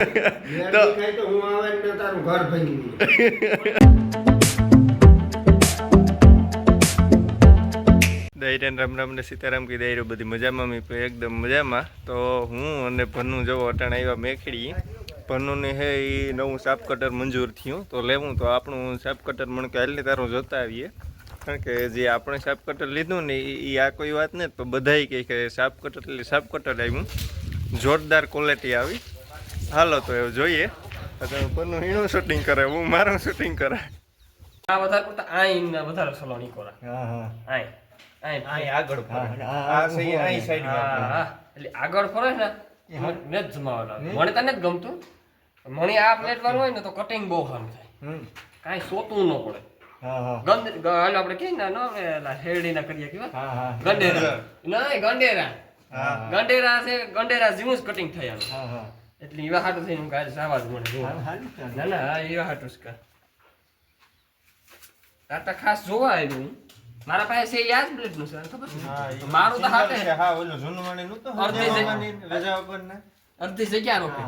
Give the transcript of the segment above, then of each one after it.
તો હું આવે ને તારું ઘર ભાંગી દૈરેન રામ રામ ને સીતારામ કી દહીરો બધી મજામાં મી એકદમ મજામાં. તો હું અને ભન્નું જવો અટાણ આવ્યા મેખડી. ભન્નુને હે એ નવું સાપ કટર મંજૂર થયું. તો લેવું તો આપણું સાપ કટર મને હાલને તારું જોતા આવીએ. કારણ કે જે આપણે સાપ કટર લીધું ને એ આ કોઈ વાત ને તો બધાય કહે કે સાપ કટર એટલે સાપ કટર આવ્યું. જોરદાર ક્વોલિટી આવી. હાલો તો એવું જોઈએ. તો ભન્નું શૂટિંગ કરે હું મારું શૂટિંગ કરે આ વધારે પડતા આઈન ને વધારે સલોની કોરા હા આગળ ફરે. આ સહી અહીં હા, હા. એટલે આગળ ફરે ને એમાં જ જમાવેલા મને તને જ ગમતું. મને આ પ્લેટ વાળું હોય ને તો કટિંગ બહુ સારું થાય. હમ. કાંઈ સોતું ન પડે. હા હા. ગંદ આપણે કહીએ ને ન આપણે કરીએ કેવા હા હા. ગંડેરા. ગંડેરા. ગંડેરા છે ગંડેરા જેવું જ કટિંગ થયા હા હા. એટલે એવા હાટું થઈને હું કાલે સાવા જ. ના ના હા એવા હાટું કા ટાટા ખાસ જોવા આવ્યું મારા પાસે છે યાદ બ્લેડનું સર ખબર છે? મારું તો હાથે. હા ઓલું જૂનું મણી નું તો અડધી જગ્યા. રજા ઉપર ને અડધી જગ્યા રોકે?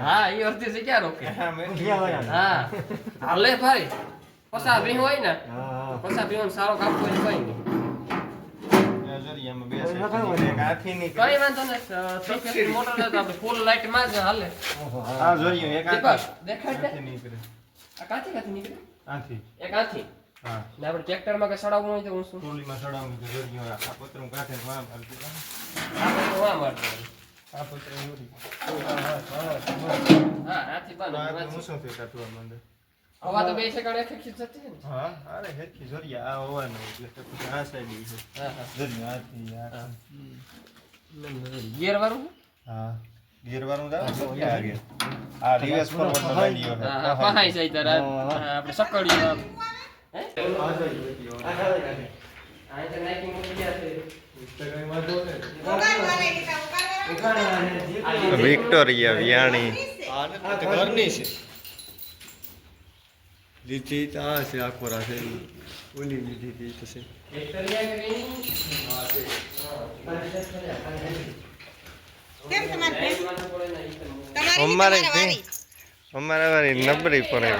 હા એ અડધી જગ્યા રોકે. હા, મેં હા. હાલે ભાઈ. પસા ભી હોય ને. પસા ભી સારો કાપવો હોય કઈ નહીં. ત્યાં જરી એમાં બે હવે side નખાવો થી ને. એક હાથીની કઈ વાંધો નહીં થ્રી ફિફ્ટી મોટર ને તો આપણે ફૂલ લાઈટમાં જ હાલે ઓહો, હા. આ જોયું, એક હાથી- દેખાડ દે હાથી નીકળે. આ કાથી કાથી નીકળે હાથી. એક હાથી હા. ને આપણે ટ્રેક્ટરમાં કઈ સડાવવું હોય તો હું શું ટોલીમાં ચડાવવાનું તો જોયું, આ પતરું કાંઠે ને વાં આ દીધા. આપણે તો વાં મારવાનું. આ પતરું. હા હાથી બાંધ હું શું થયું કાઢવા માંડે? હવા તો બે સેકન્ડ એક એક જતી છે હા, અરે હેરખી જોરી, આ એટલે તો આ side છે. હા હા. જોરી, આ. ગિયર વાળું હા. ક્યાં આ. હા. હા પહાઈ જાય તારા આપણે સકડીયું આમ હે આ ખાલી આ તો નાખી મૂકી ગયા છે ઉગાડવાના ને જે કોઈ- વિક્ટોરિયા વ્યાણી ઘરની છે. લીધી તો આ છે આખો રાખે ઓલી લીધી હતી તો છે અમારે અમારે વારી નબળી પડે.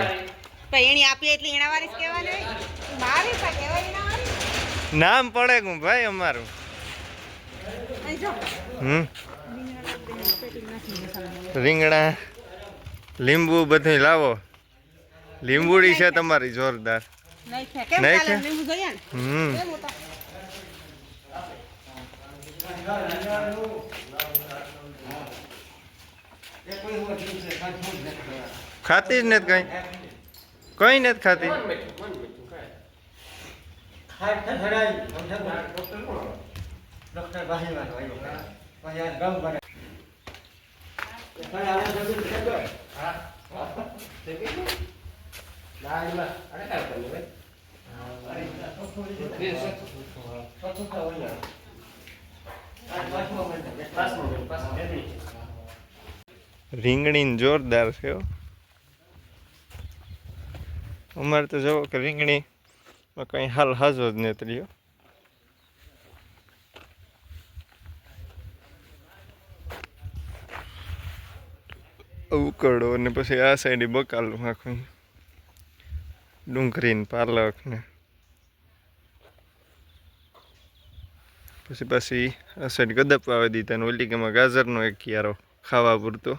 એની આપીએ એટલે એના વારી જ કહેવાય ને મારી પા કહેવાય એના વારી નામ પડે હું ભાઈ અમારું હમ રીંગણા લીંબુ બધું લાવો લીંબુડી છે તમારી જોરદાર નહીં છે કેમ નહીં ચાલે છે? લીંબુ જોઈએ ને હમ કેમ ઉતા એ કોઈ હું ઠીક છે કાંઈ હું જ નથી કરવા. ખાતી જ નથી કઈ કઈ નથી ખાતી મન બેઠું મન બેઠું કાંઈ. ખાય ખખડાય. ડૉક્ટર રીંગણી જોરદાર છે અમારે તો જવો કે રીંગણી કઈ હાલ હાજો જ નથી ઉકળો અને પછી આ સાઈડે બકાલું આખું ડુંગળી પાલકને પાલક ને પછી પછી આ સાઈડ ગદપ વાવી દીધા ને ઓલી કેમાં ગાજરનો એક ક્યારો ખાવા પૂરતો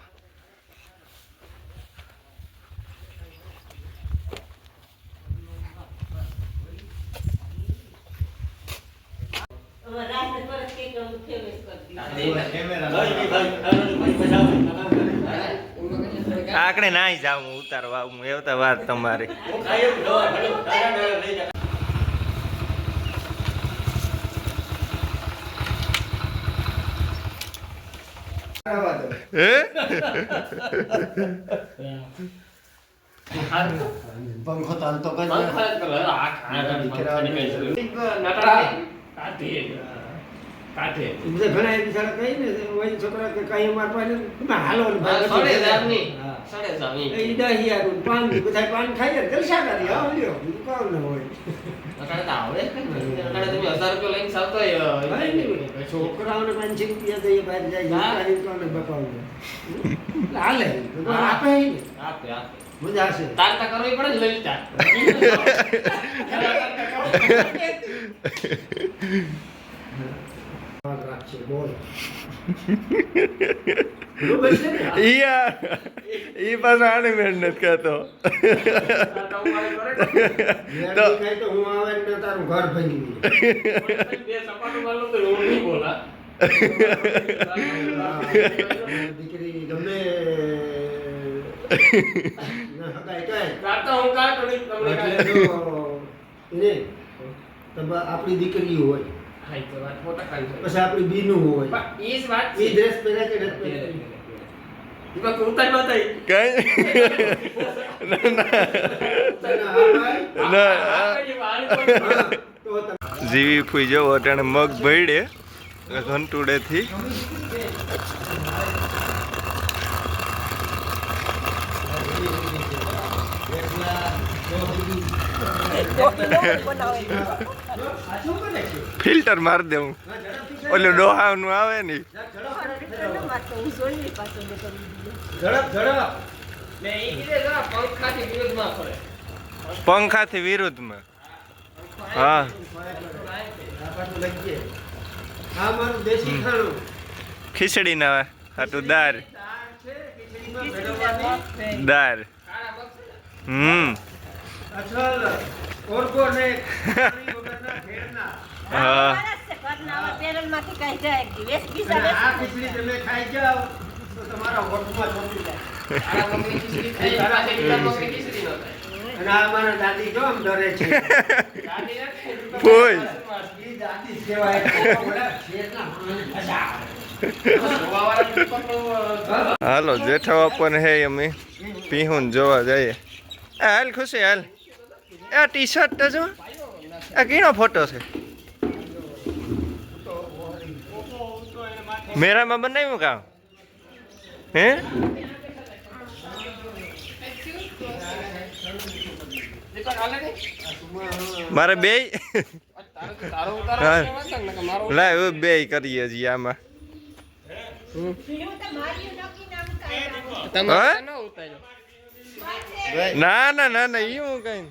આકડે નાઈ જાવ હું ઉતારવા હું એવતા વાત તમારી. હે? પંખો તો હાલતો કરી મન ખરાબ કરો. આ ખાના પંખાની કઈ જરૂર નથી. નટરા કાઢે. ઘણા છોકરા કે કઈ મારવા હાલો ને હા, ભાઈ સડે જામની. હા. સડે જામની. એ ઈ દહીં યાર પાન બધા પાન ખાઈ જાય જલસા કરી હા લ્યો બીજું કામ ન હોય અટાણે તો આવડે જ કંઈ નથી. અટાણે તમે હજાર રૂપિયા લઈને ચાલતો હોય, અ, એ ભાઈ, નહીં નીકળે. છોકરાઓને પાંચસો રૂપિયા દઈએ બહાર જાય હા. છોકરાને તો અમે બપાવું એટલે હાલે તો હા. આપે ઈ ને. આપે, આપે. મજા આવશે તારતા કરવી પડે ને લલિતા. યાદ રાખશે બોલ બરોબર છે ને? ઈ પાછો આની મહેનત કરતો તારતા ઉપાડી કરે ને. યાર તો- હું આવે ને તારું ઘર ભાંગી દઉં. બે સપાટું મારલું તો હું નહીં બોલા. દીકરી ગમે આપણી દીકરી હોય હા, તો વાત સો ટકાની પછી આપણી બીનું હોય એ જ વાત એ ડ્રેસ પહેર્યા કે નથી પહેર્યા? એમાં કોઈ ઉતારી કઈ તને આ ભાઈ? ના. જીવી ફૂઈ જવો અટાણે મગ ભયડે ઘંટુડેથી છે ફિલ્ટર મારી દેવું. હું. ઓલું ડોહાનું આવે ને પંખાથી વિરુદ્ધમાં. હા. ખીચડી ના હતું છે ને? હમ. અસલ ઓર્ગોનિક પાણી વગરના ઘેરના. હા અને આ ખીચડી તમે ખાઈ જાઓ તો તમારા હોઠમાં ચોંટી જાય. કાળા મગની ખીચડી થાય, પાછી લીલા મગની ખીચડી ન થાય. અને આ મારા દાદી જો આમ ડરે છે. દાદી નથી, ફોઈ. દાદી જ કહેવાય ઓલા શેરના માણસ મજા આવે. ધોવાવાળા દીપકનો, અ, હાલો જેઠા બાપાને હે અમે. પીહું જોવા જઈએ. હાલ ખુશી હાલ. આ ટી શર્ટ તો જો આ કીનો ફોટો છે મેરામાં બનાવ્યું કામ હે? મારે બે કે લાય બે કરીએ છીએ આમાં? ન. ના ના ના ના એ હું કઈ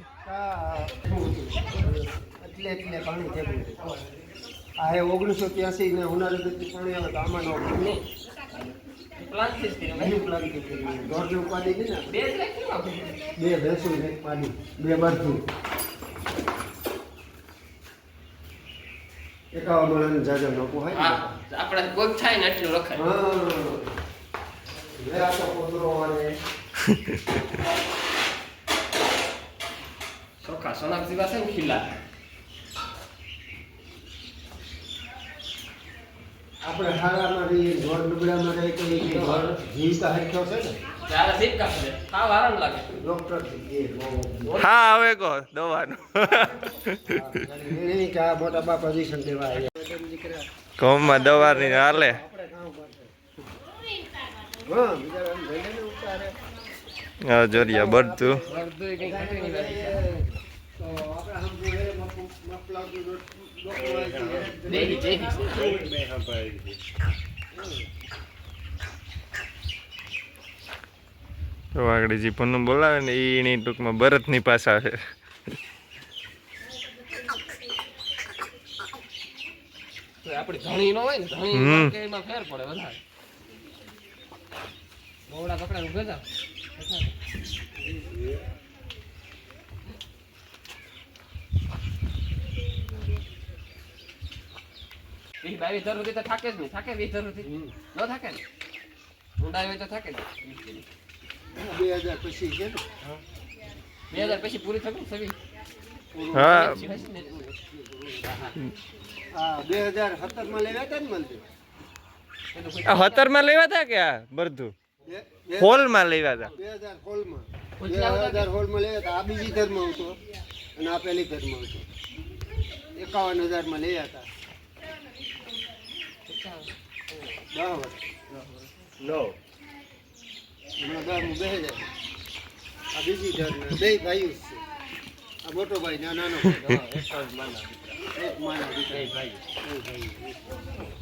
એટલે એટલે પાણી ભેગું. આ એ ઓગણીસો ત્યાસી ને ઉનાળુ પાણી આવે તો આમાં નો બે ભેંસું એક પાણી બે બરફું. એકાવા માણસને જાજા નો? પોહાય આપણે કોઈક થાય ને એટલું રખાય. હા. લે આ તો પોદરો વાળે. ચોખા સોનાક્ષી પાસે ને ખીલા આપણે હારામાં રહીએ ઘર ડુબડામાં રહીએ એ કે ઘર જીવ તો હરખ્યો છે ને? ત્યારે હા આરામ લાગે. ડોક્ટરથી હા હવે કહો દવાનું. એની કે મોટા બાપ પોઝિશન દેવા આવ્યા. ઘઉંમાં દવાની હાલે. હા બીજા ઉતારે. હા જોરિયા બધું અડધું કંઈ ઘટે નહીં લાગે. તો આપણે હમ જોડે મફ- મફલાવતી ડોક- ડોકવાળી દેહી, દેહી. તો આગળ જે પન્નું બોલાવે ને એની ટૂંકમાં ભરતની પાછા છે તો આપણી ધણી નો હોય ને ધણી હમ. માં કે એમાં ફેર પડે વધારે બવડા પકડા ઉભે થા વીસ બાવીસ હજાર રૂપિયા તો થાકે જ નહીં. થાકે વીસ હજાર રૂપિયા? ન થાકે ને? ઊંડાઈ હોય તો થાકે જ બે હજાર પછી છે ને? બે હજાર પછી પૂરી થશે ને સવી હા. બે હજાર સત્તરમાં લેવા હતા ને મને આ હતરમાં લેવા હતા કે આ બધું? હોલમાં હોલમાં લેવા હતા બે હજાર પછી આવતા હજાર હોલમાં લેવા હતા. આ બીજી ધર્મ હતો. અને આ પહેલી ધર્મ હતો. એકાવન હજારમાં લેયા હતા. દસ વર્ષ. હમણાં દસ બે હજાર. આ બીજી ધર્મ બે ભાઈઓ જ છે. આ મોટો ભાઈ નાનો ભાઈ. એક માના દીકરા. ભાઈ ભાઈ